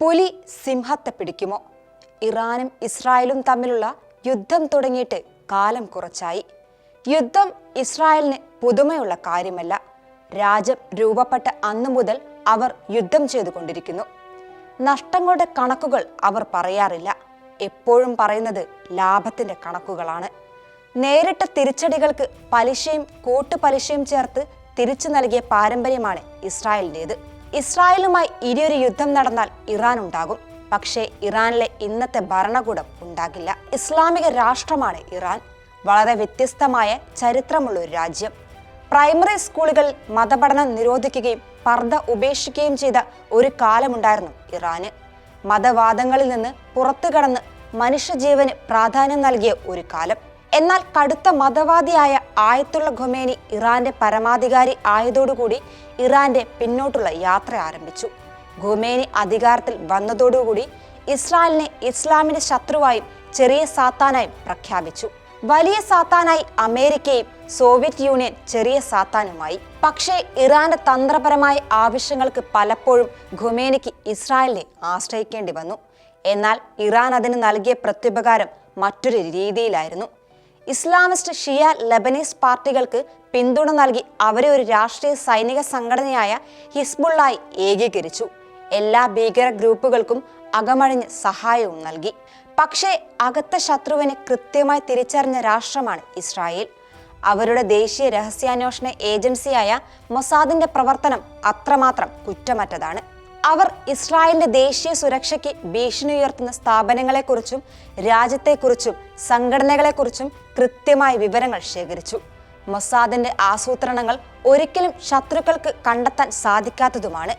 പുലി സിംഹത്തെ പിടിക്കുമോ? ഇറാനും ഇസ്രായേലും തമ്മിലുള്ള യുദ്ധം തുടങ്ങിയിട്ട് കാലം കുറച്ചായി. യുദ്ധം ഇസ്രായേലിന് പുതുമയുള്ള കാര്യമല്ല. രാജ്യം രൂപപ്പെട്ട അന്നു മുതൽ അവർ യുദ്ധം ചെയ്തുകൊണ്ടിരിക്കുന്നു. നഷ്ടങ്ങളുടെ കണക്കുകൾ അവർ പറയാറില്ല. എപ്പോഴും പറയുന്നത് ലാഭത്തിന്റെ കണക്കുകളാണ്. നേരിട്ട തിരിച്ചടികൾക്ക് പലിശയും കൂട്ടുപലിശയും ചേർത്ത് തിരിച്ചു നൽകിയ പാരമ്പര്യമാണ് ഇസ്രായേലിന്റെത്. ഇസ്രായേലുമായി ഇനിയൊരു യുദ്ധം നടന്നാൽ ഇറാൻ ഉണ്ടാകും. പക്ഷേ ഇറാനിലെ ഇന്നത്തെ ഭരണകൂടം ഉണ്ടാകില്ല. ഇസ്ലാമിക രാഷ്ട്രമാണ് ഇറാൻ. വളരെ വ്യത്യസ്തമായ ചരിത്രമുള്ള ഒരു രാജ്യം. പ്രൈമറി സ്കൂളുകളിൽ മതപഠനം നിരോധിക്കുകയും പർദ്ദ ഉപേക്ഷിക്കുകയും ചെയ്ത ഒരു കാലമുണ്ടായിരുന്നു ഇറാന്. മതവാദങ്ങളിൽ നിന്ന് പുറത്തു കടന്ന് മനുഷ്യജീവന് പ്രാധാന്യം നൽകിയ ഒരു കാലം. എന്നാൽ കടുത്ത മതവാദിയായ ആയത്തുള്ള ഖൊമേനി ഇറാന്റെ പരമാധികാരി ആയതോടുകൂടി ഇറാന്റെ പിന്നോട്ടുള്ള യാത്ര ആരംഭിച്ചു. ഖൊമേനി അധികാരത്തിൽ വന്നതോടുകൂടി ഇസ്രായേലിനെ ഇസ്ലാമിന്റെ ശത്രുവായും ചെറിയ സാത്താനായും പ്രഖ്യാപിച്ചു. വലിയ സാത്താനായി അമേരിക്കയും സോവിയറ്റ് യൂണിയൻ ചെറിയ സാത്താനുമായി. പക്ഷേ ഇറാന്റെ തന്ത്രപരമായ ആവശ്യങ്ങൾക്ക് പലപ്പോഴും ഖുമേനിക്ക് ഇസ്രായേലിനെ ആശ്രയിക്കേണ്ടി വന്നു. എന്നാൽ ഇറാൻ അതിന് നൽകിയ പ്രത്യുപകാരം മറ്റൊരു രീതിയിലായിരുന്നു. ഇസ്ലാമിസ്റ്റ് ഷിയ ലബനീസ് പാർട്ടികൾക്ക് പിന്തുണ നൽകി അവരെ ഒരു രാഷ്ട്രീയ സൈനിക സംഘടനയായ ഹിസ്ബുള്ളായി ഏകീകരിച്ചു. എല്ലാ ഭീകര ഗ്രൂപ്പുകൾക്കും അകമഴിഞ്ഞ് സഹായവും നൽകി. പക്ഷേ അകത്ത ശത്രുവിനെ കൃത്യമായി തിരിച്ചറിഞ്ഞ രാഷ്ട്രമാണ് ഇസ്രായേൽ. അവരുടെ ദേശീയ രഹസ്യാന്വേഷണ ഏജൻസിയായ മൊസാദിന്റെ പ്രവർത്തനം അത്രമാത്രം കുറ്റമറ്റതാണ്. അവർ ഇസ്രായേലിന്റെ ദേശീയ സുരക്ഷയ്ക്ക് ഭീഷണി ഉയർത്തുന്ന സ്ഥാപനങ്ങളെക്കുറിച്ചും രാജ്യത്തെക്കുറിച്ചും സംഘടനകളെക്കുറിച്ചും കൃത്യമായ വിവരങ്ങൾ ശേഖരിച്ചു. മൊസാദിന്റെ ആസൂത്രണങ്ങൾ ഒരിക്കലും ശത്രുക്കൾക്ക് കണ്ടെത്താൻ സാധിക്കാത്തതുമാണ്.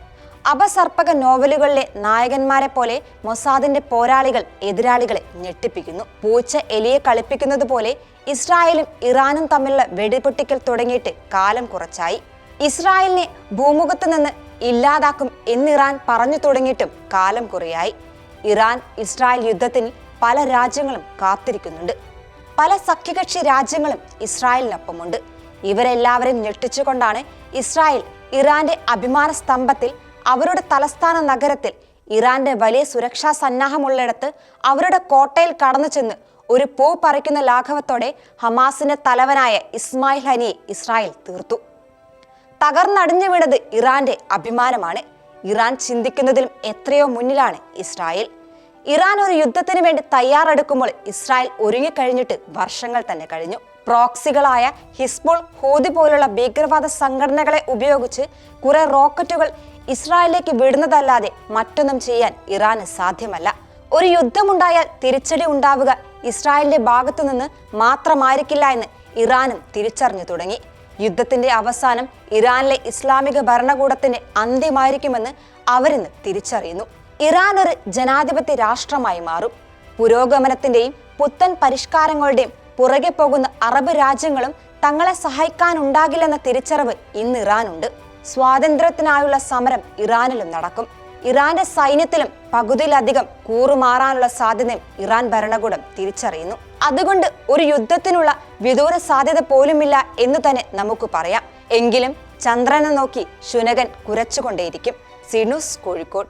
അപസർപ്പക നോവലുകളിലെ നായകന്മാരെ പോലെ മൊസാദിന്റെ പോരാളികൾ എതിരാളികളെ ഞെട്ടിപ്പിക്കുന്നു. പൂച്ച എലിയെ കളിപ്പിക്കുന്നത് പോലെ ഇസ്രായേലും ഇറാനും തമ്മിലുള്ള വെടിപൊട്ടിക്കൽ തുടങ്ങിയിട്ട് കാലം കുറച്ചായി. ഇസ്രായേലിനെ ഭൂമുഖത്ത് നിന്ന് ഇല്ലാതാക്കും എന്നിറാൻ പറഞ്ഞു തുടങ്ങിയിട്ടും കാലം കുറയായി. ഇറാൻ ഇസ്രായേൽ യുദ്ധത്തിന് പല രാജ്യങ്ങളും കാത്തിരിക്കുന്നുണ്ട്. പല സഖ്യകക്ഷി രാജ്യങ്ങളും ഇസ്രായേലിനൊപ്പമുണ്ട്. ഇവരെല്ലാവരെയും ഞെട്ടിച്ചുകൊണ്ടാണ് ഇസ്രായേൽ ഇറാന്റെ അഭിമാന സ്തംഭത്തിൽ അവരുടെ തലസ്ഥാന നഗരത്തിൽ ഇറാന്റെ വലിയ സുരക്ഷാ സന്നാഹമുള്ളിടത്ത് അവരുടെ കോട്ടയിൽ കടന്നു ചെന്ന് ഒരു പൂ പറിക്കുന്ന ലാഘവത്തോടെ ഹമാസിന്റെ തലവനായ ഇസ്മായിൽ ഹനിയെ ഇസ്രായേൽ തീർത്തു. തകർന്നടിഞ്ഞു വീണത് ഇറാന്റെ അഭിമാനമാണ്. ഇറാൻ ചിന്തിക്കുന്നതിലും എത്രയോ മുന്നിലാണ് ഇസ്രായേൽ. ഇറാൻ ഒരു യുദ്ധത്തിന് വേണ്ടി തയ്യാറെടുക്കുമ്പോൾ ഇസ്രായേൽ ഒരുങ്ങിക്കഴിഞ്ഞിട്ട് വർഷങ്ങൾ തന്നെ കഴിഞ്ഞു. പ്രോക്സികളായ ഹിസ്ബുൾ ഹോദി പോലുള്ള ഭീകരവാദ സംഘടനകളെ ഉപയോഗിച്ച് കുറെ റോക്കറ്റുകൾ ഇസ്രായേലിലേക്ക് വിടുന്നതല്ലാതെ മറ്റൊന്നും ചെയ്യാൻ ഇറാന് സാധ്യമല്ല. ഒരു യുദ്ധമുണ്ടായാൽ തിരിച്ചടി ഉണ്ടാവുക ഇസ്രായേലിന്റെ ഭാഗത്തു നിന്ന് മാത്രമായിരിക്കില്ല എന്ന് ഇറാനും തിരിച്ചറിഞ്ഞു തുടങ്ങി. യുദ്ധത്തിന്റെ അവസാനം ഇറാനിലെ ഇസ്ലാമിക ഭരണകൂടത്തിന്റെ അന്ത്യമായിരിക്കുമെന്ന് അവരിന്ന് തിരിച്ചറിയുന്നു. ഇറാൻ ഒരു ജനാധിപത്യ രാഷ്ട്രമായി മാറും. പുരോഗമനത്തിന്റെയും പുത്തൻ പരിഷ്കാരങ്ങളുടെയും പുറകെ പോകുന്ന അറബ് രാജ്യങ്ങളും തങ്ങളെ സഹായിക്കാനുണ്ടാകില്ലെന്ന തിരിച്ചറിവ് ഇന്ന് ഇറാനുണ്ട്. സ്വാതന്ത്ര്യത്തിനായുള്ള സമരം ഇറാനിലും നടക്കും. ഇറാന്റെ സൈന്യത്തിലും പകുതിയിലധികം കൂറുമാറാനുള്ള സാധ്യതയും ഇറാൻ ഭരണകൂടം തിരിച്ചറിയുന്നു. അതുകൊണ്ട് ഒരു യുദ്ധത്തിനുള്ള വിദൂര സാധ്യത പോലുമില്ല എന്ന് തന്നെ നമുക്ക് പറയാം. എങ്കിലും ചന്ദ്രനെ നോക്കി ശുനകൻ കുരച്ചുകൊണ്ടേയിരിക്കും. സിനൂസ് കോഴിക്കോട്.